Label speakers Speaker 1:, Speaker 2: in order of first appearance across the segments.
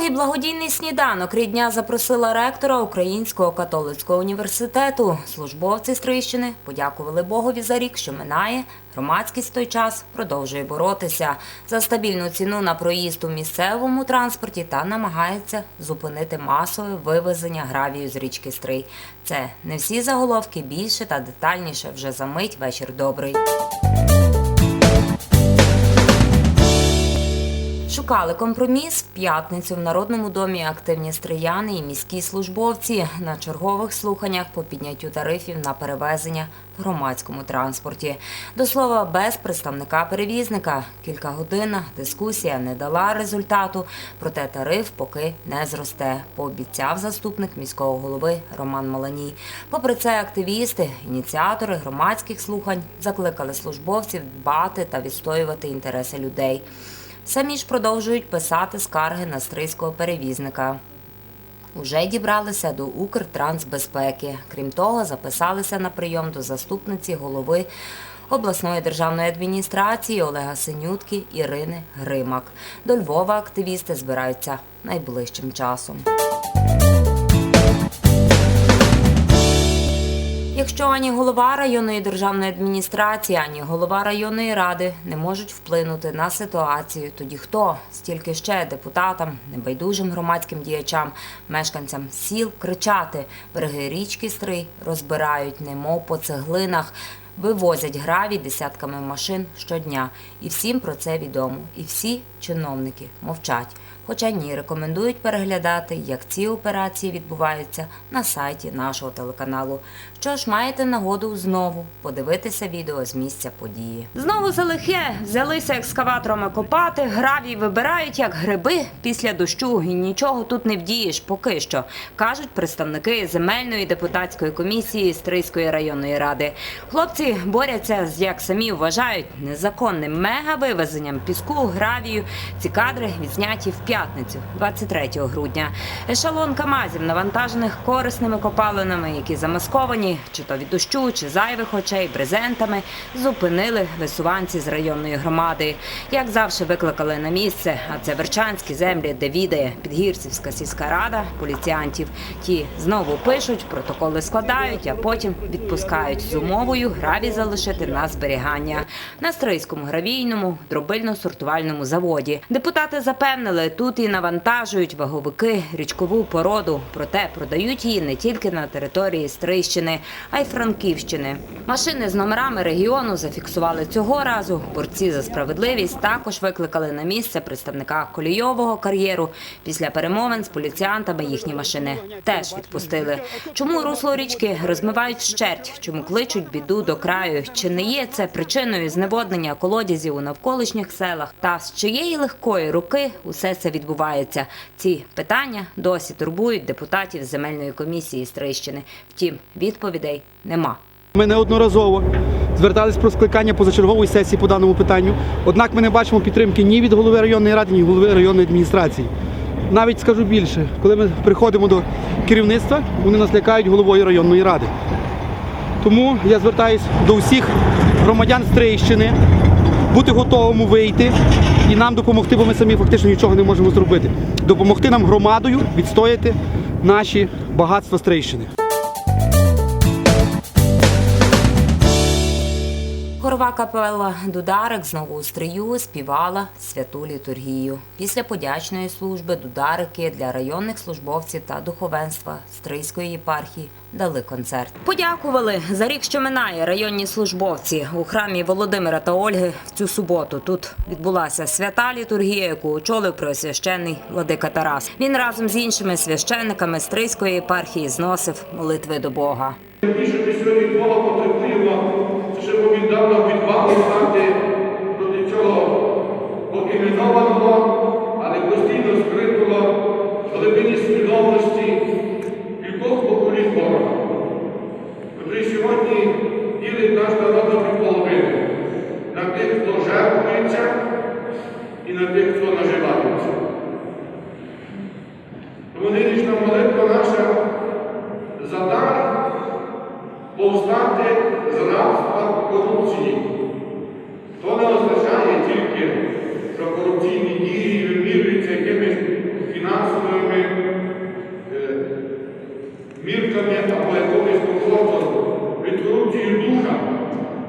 Speaker 1: Другий благодійний сніданок рідня запросила ректора Українського католицького університету. Службовці Стрийщини подякували Богові за рік, що минає. Громадськість в той час продовжує боротися за стабільну ціну на проїзд у місцевому транспорті та намагається зупинити масове вивезення гравію з річки Стрий. Це не всі заголовки більше та детальніше вже за мить. Вечір добрий. Шукали компроміс в п'ятницю в Народному домі активні стрияни і міські службовці на чергових слуханнях по підняттю тарифів на перевезення в громадському транспорті. До слова, без представника перевізника. Кілька годин дискусія не дала результату, проте тариф поки не зросте, пообіцяв заступник міського голови Роман Маланій. Попри це, активісти, ініціатори громадських слухань закликали службовців дбати та відстоювати інтереси людей. Самі ж продовжують писати скарги на стрийського перевізника. Уже дібралися до Укртрансбезпеки. Крім того, записалися на прийом до заступниці голови обласної державної адміністрації Олега Синютки Ірини Гримак. До Львова активісти збираються найближчим часом. Якщо ані голова районної державної адміністрації, ані голова районної ради не можуть вплинути на ситуацію, тоді хто стільки ще депутатам, небайдужим громадським діячам, мешканцям сіл кричати береги річки Стрий розбирають, немов по цеглинах. Вивозять гравій десятками машин щодня. І всім про це відомо. І всі чиновники мовчать. Хоча ні, рекомендують переглядати, як ці операції відбуваються на сайті нашого телеканалу. Що ж, маєте нагоду знову подивитися відео з місця події. Знову за лихе взялися екскаваторами копати, гравій вибирають як гриби після дощу, і нічого тут не вдієш поки що, кажуть представники земельної депутатської комісії Стрийської районної ради. Хлопці борються з як самі вважають незаконним мегавивезенням піску, гравію. Ці кадри відзняті в п'ятницю, 23 грудня. Ешелон Камазів, навантажених корисними копалинами, які замасковані чи то від дощу, чи зайвих очей, брезентами, зупинили висуванці з районної громади. Як завжди викликали на місце, а це Верчанські землі, де відає Підгірцівська сільська рада поліціянтів. Ті знову пишуть, протоколи складають, а потім відпускають з умовою граві залишити на зберігання на Стрийському гравійному дробильно-сортувальному заводі. Депутати запевнили, тут і навантажують ваговики річкову породу, проте продають її не тільки на території Стрийщини, а й Франківщини. Машини з номерами регіону зафіксували цього разу. Борці за справедливість також викликали на місце представника колійового кар'єру. Після перемовин з поліціянтами їхні машини теж відпустили. Чому русло річки розмивають вщерть? Чому кличуть біду до краю? Чи не є це причиною зневоднення колодязів у навколишніх селах? Та з чиєї легкої руки усе це відбувається? Ці питання досі турбують депутатів земельної комісії Стрийщини. Втім, відповідей нема.
Speaker 2: Ми неодноразово звертались про скликання позачергової сесії по даному питанню. Однак ми не бачимо підтримки ні від голови районної ради, ні голови районної адміністрації. Навіть скажу більше, коли ми приходимо до керівництва, вони нас лякають головою районної ради. Тому я звертаюся до всіх громадян Стрийщини бути готовими вийти і нам допомогти, бо ми самі фактично нічого не можемо зробити. Допомогти нам громадою відстояти наші багатства Стрийщини.
Speaker 1: Хорова капела Дударик знову у стрию співала святу літургію. Після подячної служби дударики для районних службовців та духовенства Стрийської єпархії дали концерт. Подякували за рік, що минає районні службовці у храмі Володимира та Ольги в цю суботу. Тут відбулася свята літургія, яку очолив преосвященний владика Тарас. Він разом з іншими священниками Стрийської єпархії зносив молитви до Бога.
Speaker 3: Бога це щоб він дав нам відвагу стати проти цього поіменованого, але постійно скритого глибині свідомості кількох поколінь ворога, котрий сьогодні ділить наш народ на півполовини на тих, хто жертвується, і на тих, хто наживається. Тому нинішня молитва наша за дар повстати з рабства корупції. То не означає тільки, що корупційні дії вимірюються якимись фінансовими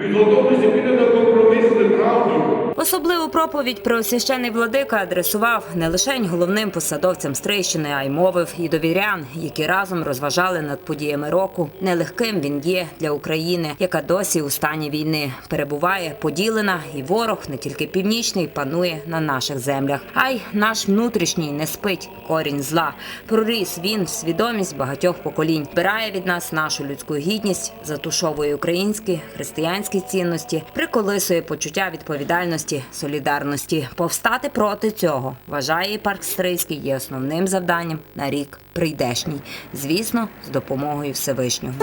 Speaker 3: від готовності піти на компроміс з неправдою.
Speaker 1: Проповідь преосвящений владика адресував не лише головним посадовцям Стрийщини, а й мовив і довірян, які разом розважали над подіями року. Нелегким він є для України, яка досі у стані війни перебуває поділена, і ворог не тільки північний панує на наших землях, а й наш внутрішній не спить корінь зла. Проріс він в свідомість багатьох поколінь, збирає від нас нашу людську гідність, затушовує українські християнські цінності, приколисує почуття відповідальності, солідарності. Повстати проти цього вважає парк Стрийський є основним завданням на рік прийдешній. Звісно, з допомогою Всевишнього.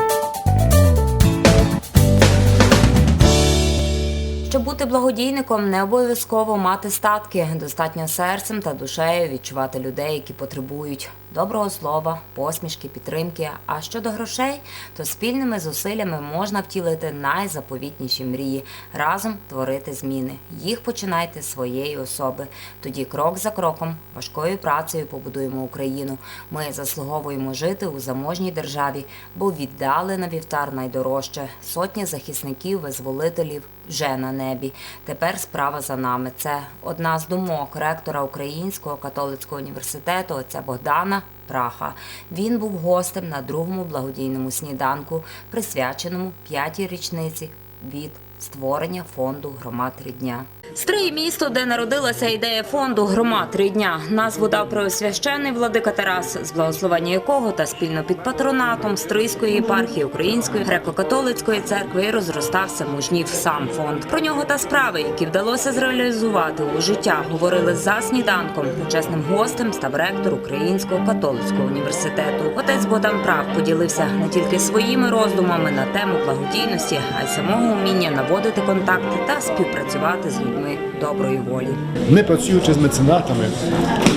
Speaker 1: Щоб бути благодійником, не обов'язково мати статки, достатньо серцем та душею відчувати людей, які потребують доброго слова, посмішки, підтримки. А щодо грошей, то спільними зусиллями можна втілити найзаповітніші мрії, разом творити зміни. Їх починайте з своєї особи. Тоді крок за кроком, важкою працею побудуємо Україну. Ми заслуговуємо жити у заможній державі, бо віддали на вівтар найдорожче сотні захисників, визволителів вже на небі. Тепер справа за нами. Це одна з думок ректора Українського католицького університету отця Богдана Праха. Він був гостем на другому благодійному сніданку, присвяченому п'ятій річниці від створення фонду громад рідня. Стрий місто, де народилася ідея фонду громад рідня. Назву дав преосвящений владика Тарас, з благословення якого та спільно під патронатом Стрийської єпархії Української греко-католицької церкви розростався мужнів сам фонд. Про нього та справи, які вдалося зреалізувати у життя, говорили за сніданком. Почесним гостем став ректор Українського католицького університету. Отець Богдан Прав поділився не тільки своїми роздумами на тему благодійності, а й самого уміння наводити контакти та співпрацювати з людьми доброї волі.
Speaker 4: Ми працюючи з меценатами,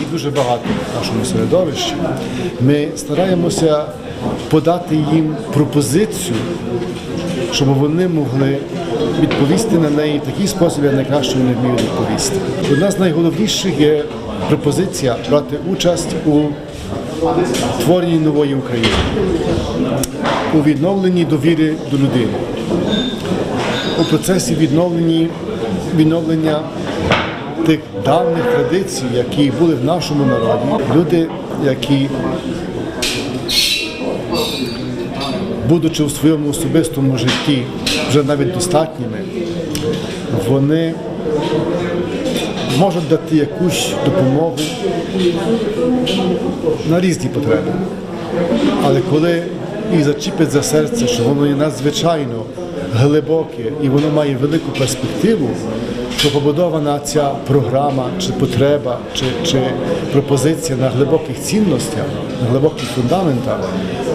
Speaker 4: і дуже багато в нашому середовищі, ми стараємося подати їм пропозицію, щоб вони могли відповісти на неї в такий спосіб, як найкраще вони вміють відповісти. Одна з найголовніших є пропозиція брати участь у творенні нової України, у відновленні довіри до людини, у процесі відновлення, тих давніх традицій, які були в нашому народі, люди, які, будучи у своєму особистому житті вже навіть достатніми, вони можуть дати якусь допомогу на різні потреби. Але коли їх зачіпить за серце, що воно є надзвичайно глибоке і воно має велику перспективу, то побудована ця програма чи потреба, чи, чи пропозиція на глибоких цінностях, на глибоких фундаментах,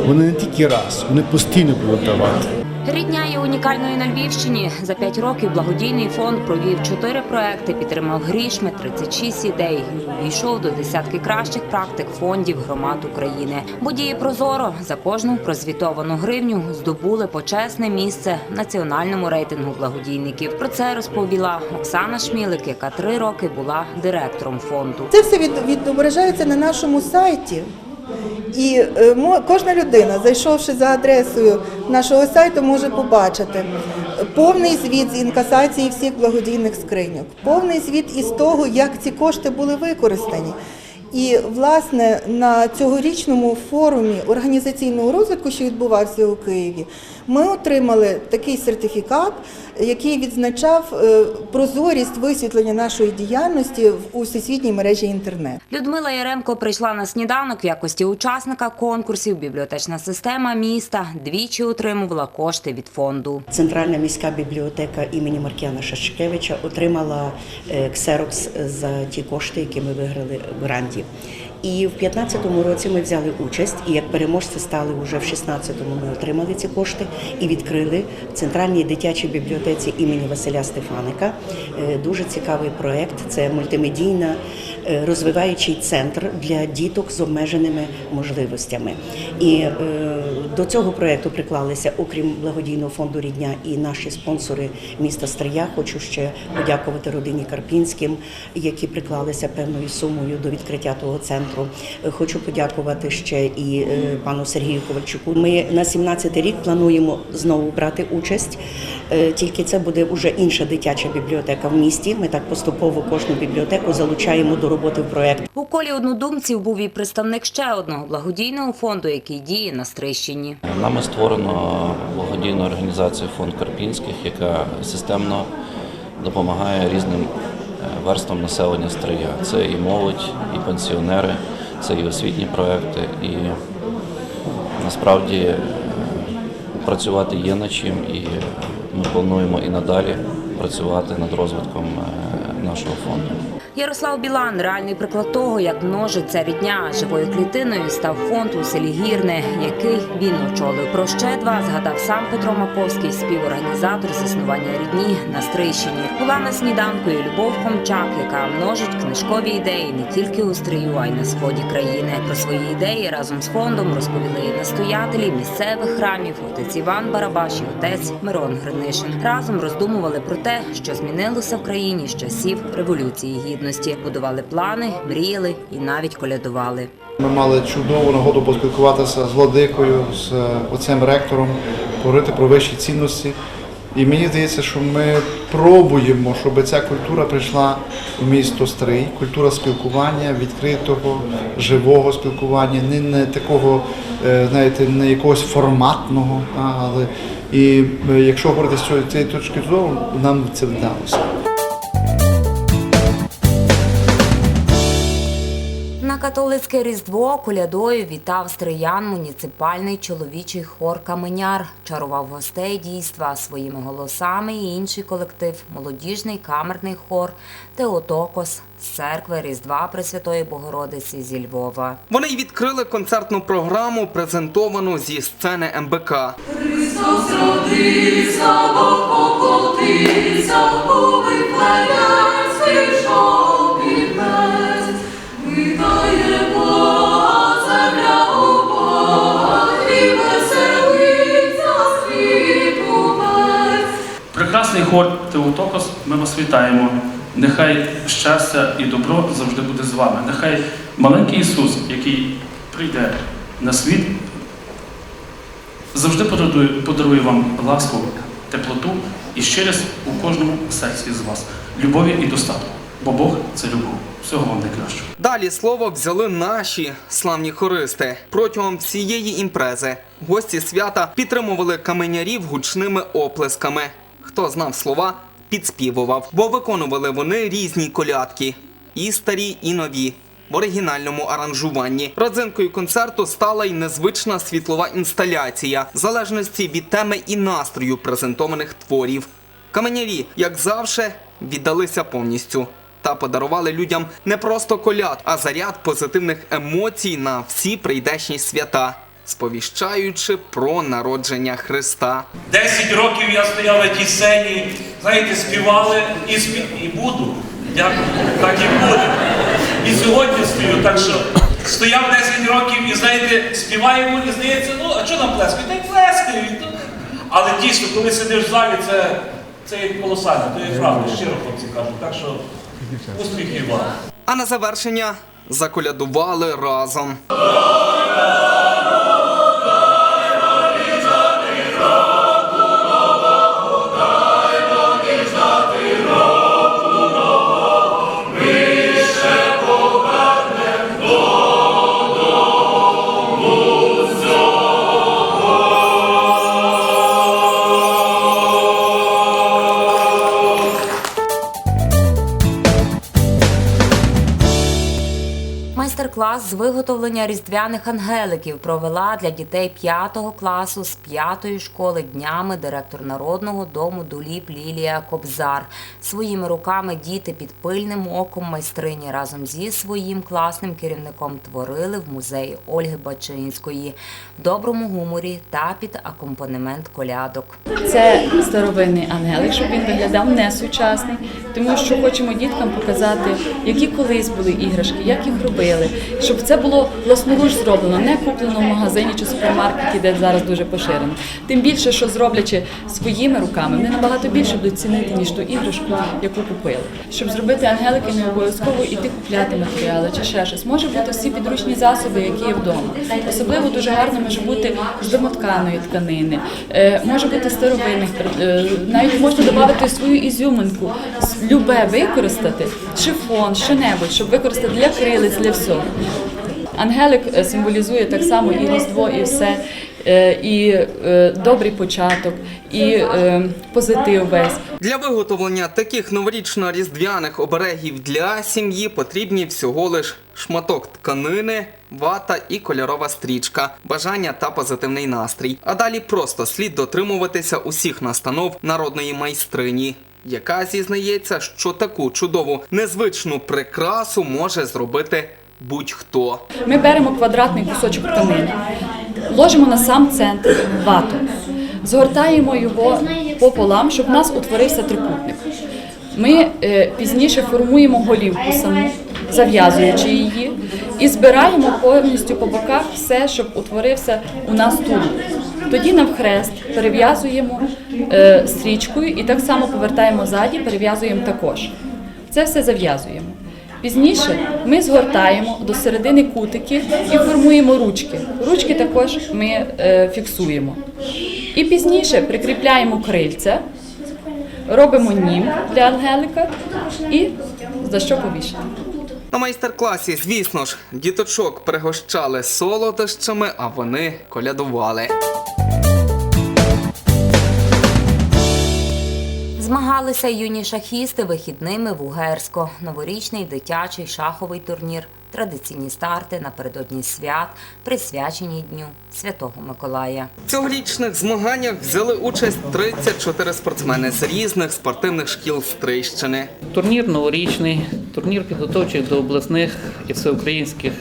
Speaker 4: вони не тільки раз, вони постійно будуть давати.
Speaker 1: Рідня є унікальною на Львівщині. За п'ять років благодійний фонд провів чотири проекти, підтримав грішми, 36 ідей. Війшов до десятки кращих практик фондів громад України. Бо діє прозоро за кожну прозвітовану гривню здобули почесне місце в національному рейтингу благодійників. Про це розповіла Оксана Шмілик, яка три роки була директором фонду.
Speaker 5: Це все від, відображається на нашому сайті. І е, кожна людина, зайшовши за адресою нашого сайту, може побачити повний звіт з інкасації всіх благодійних скриньок, повний звіт із того, як ці кошти були використані. І власне на цьогорічному форумі організаційного розвитку, що відбувався у Києві, ми отримали такий сертифікат, який відзначав е, прозорість висвітлення нашої діяльності в у всесвітній мережі інтернет.
Speaker 1: Людмила Яремко прийшла на сніданок в якості учасника конкурсів. Бібліотечна система міста двічі отримувала кошти від фонду.
Speaker 6: Центральна міська бібліотека імені Маркіяна Шашкевича отримала е, ксерокс за ті кошти, які ми виграли в гранті. І в 2015 році ми взяли участь, і як переможці стали вже в 16-му ми отримали ці кошти і відкрили в центральній дитячій бібліотеці імені Василя Стефаника. Е, Дуже цікавий проект. Це мультимедійна розвиваючий центр для діток з обмеженими можливостями. І е, до цього проєкту приклалися, окрім благодійного фонду рідня і наші спонсори міста Стрия. Хочу ще подякувати родині Карпінським, які приклалися певною сумою до відкриття того центру. Е, Хочу подякувати ще і е, пану Сергію Ковальчуку. Ми на 17 рік плануємо знову брати участь. Е, Тільки це буде вже інша дитяча бібліотека в місті. Ми так поступово кожну бібліотеку залучаємо до роботи в проєкт.
Speaker 1: У колі однодумців був і представник ще одного благодійного фонду, який діє на Стрищині.
Speaker 7: Нами створено благодійну організацію Фонд Карпінських, яка системно допомагає різним е, верствам населення Стрия. Це і молодь, і пенсіонери, це і освітні проекти. І насправді е, працювати є над чим, і ми плануємо і надалі працювати над розвитком е, нашого фонду.
Speaker 1: Ярослав Білан реальний приклад того, як множиться рідня живою клітиною став фонд у селі Гірне, який він очолив. Про ще два згадав сам Петро Маковський, співорганізатор заснування рідні на Стрийщині. Була на сніданку і Любов Хомчак, яка множить книжкові ідеї не тільки у Стрию, а й на сході країни. Про свої ідеї разом з фондом розповіли і настоятелі місцевих храмів, отець Іван Барабаш і отець Мирон Гринишин. Разом роздумували про те, що змінилося в країні з часів революції гідності. Будували плани, мріяли і навіть колядували.
Speaker 8: Ми мали чудову нагоду поспілкуватися з владикою, з е, отцем ректором, говорити про вищі цінності. І мені здається, що ми пробуємо, щоб ця культура прийшла в місто Стрий, культура спілкування, відкритого, живого спілкування, не, не такого, е, знаєте, не якогось форматного. Але і е, якщо говорити з цієї точки зору, нам це вдалося.
Speaker 1: Католицьке різдво колядою вітав стриян муніципальний чоловічий хор Каменяр. Чарував гостей дійства своїми голосами і інший колектив молодіжний камерний хор Теотокос з церкви Різдва Пресвятої Богородиці зі Львова.
Speaker 9: Вони й відкрили концертну програму, презентовану зі сцени МБК.
Speaker 10: Христос родився, Бог поплотився, у Вифлеємський шов
Speaker 11: Прекрасний хор Теотокос, ми вас вітаємо. Нехай щастя і добро завжди буде з вами. Нехай маленький Ісус, який прийде на світ, завжди подарує, подарує вам ласку, теплоту і щирість у кожному серці з вас. Любові і достатку. Бо Бог це любов. Всього вам найкращого.
Speaker 9: Далі слово взяли наші славні хористи. Протягом всієї імпрези гості свята підтримували каменярів гучними оплесками. Хто знав слова, підспівував, бо виконували вони різні колядки, і старі, і нові. В оригінальному аранжуванні родзинкою концерту стала й незвична світлова інсталяція, в залежності від теми і настрою презентованих творів. Каменярі, як завжди, віддалися повністю та подарували людям не просто коляд, а заряд позитивних емоцій на всі прийдешні свята, сповіщаючи про народження Христа.
Speaker 12: Десять років я стояв на тій сцені, знаєте, співали і спів... і буду. Дякую, так і буде. І сьогодні стою, так що стояв 10 років і знаєте, співаємо і здається, ну а що нам плескають? Та й плескають. Але дійсно, коли сидиш в залі, це, це як колосально, то є правда, щиро хлопці кажуть. Так що успіхів вам.
Speaker 9: А на завершення заколядували разом.
Speaker 1: Майстер-клас з виготовлення різдвяних ангеликів провела для дітей 5 класу з 5 школи днями директор Народного дому Дуліп Лілія Кобзар. Своїми руками діти під пильним оком майстрині разом зі своїм класним керівником творили в музеї Ольги Бачинської в доброму гуморі та під акомпанемент колядок.
Speaker 13: Це старовинний ангелик, щоб він виглядав не сучасний, тому що хочемо діткам показати, які колись були іграшки, як їх робили, щоб це було власноруч зроблено, не куплено в магазині чи супермаркеті, де зараз дуже поширено. Тим більше, що зроблячи своїми руками, вони набагато більше будуть цінити, ніж ту іграшку, яку купили. Щоб зробити ангелики, не обов'язково іти купляти матеріали чи ще щось. Може бути всі підручні засоби, які є вдома. Особливо дуже гарно може бути з домотканої тканини, е, може бути старовинних, е, навіть можна додати свою ізюминку, любе використати, шифон, що-небудь, щоб використати для крилиць, для всього. Ангелик е, символізує так само і Різдво, і все, е, і е, добрий початок, і позитив весь.
Speaker 9: Для виготовлення таких новорічно-різдвяних оберегів для сім'ї потрібні всього лиш шматок тканини, вата і кольорова стрічка, бажання та позитивний настрій. А далі просто слід дотримуватися усіх настанов народної майстрині. Яка зізнається, що таку чудову незвичну прикрасу може зробити будь-хто.
Speaker 13: Ми беремо квадратний кусочок тканини, ложимо на сам центр вату, згортаємо його пополам, щоб в нас утворився трикутник. Ми е, пізніше формуємо голівку саму, зав'язуючи її, і збираємо повністю по боках все, щоб утворився у нас тулуб. Тоді навхрест перев'язуємо е, стрічкою і так само повертаємо ззаді, перев'язуємо також. Це все зав'язуємо. Пізніше ми згортаємо до середини кутики і формуємо ручки. Ручки також ми е, фіксуємо. І пізніше прикріпляємо крильця, робимо нім для ангелика і за що повішати.
Speaker 9: На майстер-класі, звісно ж, діточок пригощали солодощами, а вони колядували.
Speaker 1: Змагалися юні шахісти вихідними в Угерсько. Новорічний дитячий шаховий турнір. Традиційні старти напередодні свят, присвячені Дню Святого Миколая.
Speaker 9: В цьогорічних змаганнях взяли участь 34 спортсмени з різних спортивних шкіл Стрийщини.
Speaker 14: Турнір новорічний, турнір підготовчий до обласних і всеукраїнських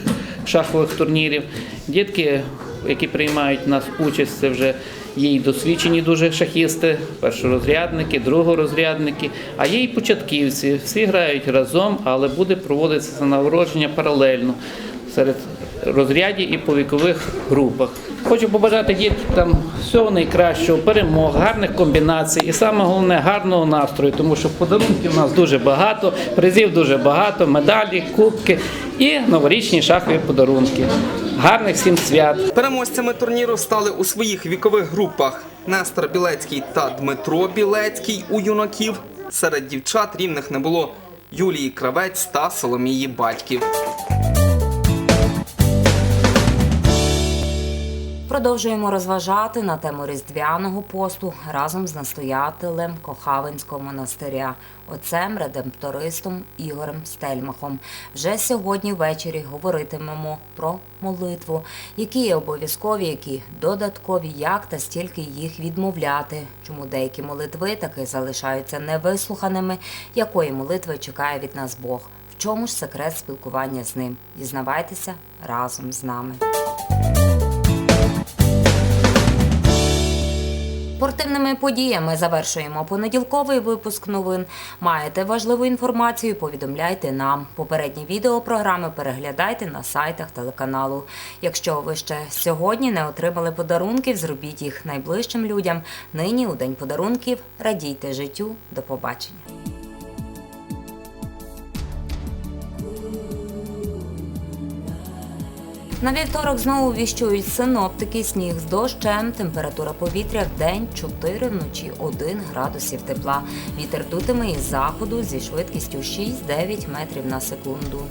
Speaker 14: шахових турнірів. Дітки, які приймають в нас участь, це вже є й досвідчені дуже шахісти, першорозрядники, другорозрядники, а є й початківці. Всі грають разом, але буде проводитися нагородження паралельно серед розрядів і по вікових групах. Хочу побажати діткам всього найкращого, перемог, гарних комбінацій і саме головне гарного настрою, тому що подарунків у нас дуже багато, призів дуже багато, медалі, кубки і новорічні шахові подарунки. Гарних всім свят!
Speaker 9: Переможцями турніру стали у своїх вікових групах Нестор Білецький та Дмитро Білецький у юнаків. Серед дівчат рівних не було Юлії Кравець та Соломії Батьків.
Speaker 1: Продовжуємо розважати на тему різдвяного посту разом з настоятелем Кохавинського монастиря, отцем редемптористом Ігорем Стельмахом. Вже сьогодні ввечері говоритимемо про молитву, які є обов'язкові, які додаткові, як та стільки їх відмовляти. Чому деякі молитви таки залишаються невислуханими, якої молитви чекає від нас Бог. В чому ж секрет спілкування з ним? Дізнавайтеся разом з нами. Спортивними подіями завершуємо понеділковий випуск новин. Маєте важливу інформацію? Повідомляйте нам. Попередні відео програми переглядайте на сайтах телеканалу. Якщо ви ще сьогодні не отримали подарунків, зробіть їх найближчим людям. Нині у день подарунків радійте життю. До побачення. На вівторок знову віщують синоптики, сніг з дощем, температура повітря в день 4, вночі 1 градусів тепла. Вітер дутиме із заходу зі швидкістю 6-9 метрів на секунду.